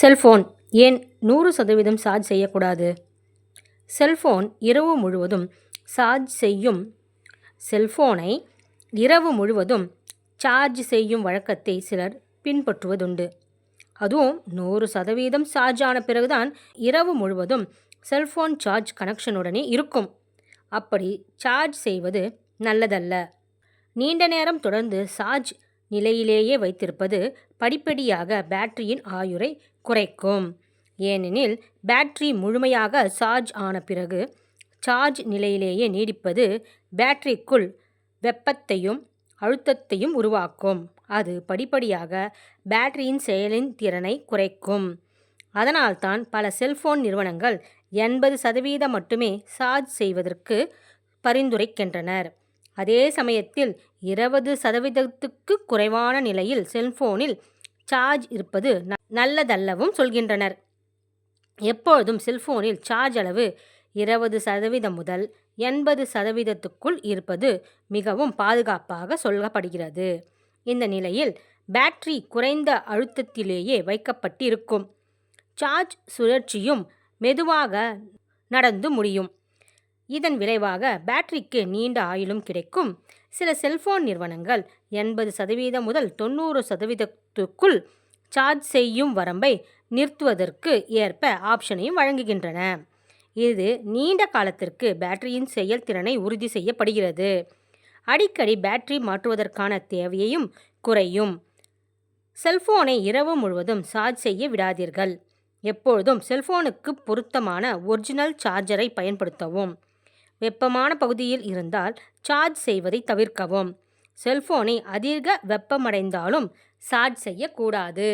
Cellphone ஏன் நூறு சதவீதம் சார்ஜ் செய்யக்கூடாது? செல்ஃபோன் இரவு முழுவதும் சார்ஜ் செய்யும் செல்ஃபோனை இரவு முழுவதும் சார்ஜ் செய்யும் வழக்கத்தை சிலர் பின்பற்றுவதுண்டு. அதுவும் நூறு சதவீதம் சார்ஜ் ஆன பிறகுதான் இரவு முழுவதும் செல்ஃபோன் சார்ஜ் கனெக்ஷனுடனே இருக்கும். அப்படி சார்ஜ் செய்வது நல்லதல்ல. நீண்ட நேரம் தொடர்ந்து சார்ஜ் நிலையிலேயே வைத்திருப்பது படிப்படியாக பேட்டரியின் ஆயுரை குறைக்கும். ஏனெனில் பேட்டரி முழுமையாக சார்ஜ் ஆன பிறகு சார்ஜ் நிலையிலேயே நீடிப்பது பேட்டரிக்குள் வெப்பத்தையும் அழுத்தத்தையும் உருவாக்கும். அது படிப்படியாக பேட்டரியின் செயலின் திறனை குறைக்கும். அதனால்தான் பல செல்போன் நிறுவனங்கள் எண்பது சதவீதம் மட்டுமே சார்ஜ் செய்வதற்கு பரிந்துரைக்கின்றனர். அதே சமயத்தில் இருபது சதவீதத்துக்கு குறைவான நிலையில் செல்போனில் சார்ஜ் இருப்பது நல்லதல்லவும் சொல்கின்றனர். எப்பொழுதும் செல்போனில் சார்ஜ் அளவு இருபது சதவீதம் முதல் எண்பது சதவீதத்துக்குள் இருப்பது மிகவும் பாதுகாப்பாக சொல்லப்படுகிறது. இந்த நிலையில் பேட்டரி குறைந்த அழுத்தத்திலேயே வைக்கப்பட்டிருக்கும். சார்ஜ் சுழற்சியும் மெதுவாக நடந்து முடியும். இதன் விளைவாக பேட்டரிக்கு நீண்ட ஆயுளும் கிடைக்கும். சில செல்போன் நிறுவனங்கள் எண்பது சதவீதம் முதல் தொண்ணூறு சதவீதத்துக்குள் சார்ஜ் செய்யும் வரம்பை நிறுத்துவதற்கு ஏற்ப ஆப்ஷனையும் வழங்குகின்றன. இது நீண்ட காலத்திற்கு பேட்டரியின் செயல்திறனை உறுதி செய்யப்படுகிறது. அடிக்கடி பேட்டரி மாற்றுவதற்கான தேவையையும் குறையும். செல்போனை இரவு முழுவதும் சார்ஜ் செய்ய விடாதீர்கள். எப்பொழுதும் செல்போனுக்கு பொருத்தமான ஒரிஜினல் சார்ஜரை பயன்படுத்தவும். வெப்பமான பகுதியில் இருந்தால் சார்ஜ் செய்வதை தவிர்க்கவும். செல்போனை அதிக வெப்பமடைந்தாலும் சார்ஜ் செய்யக்கூடாது.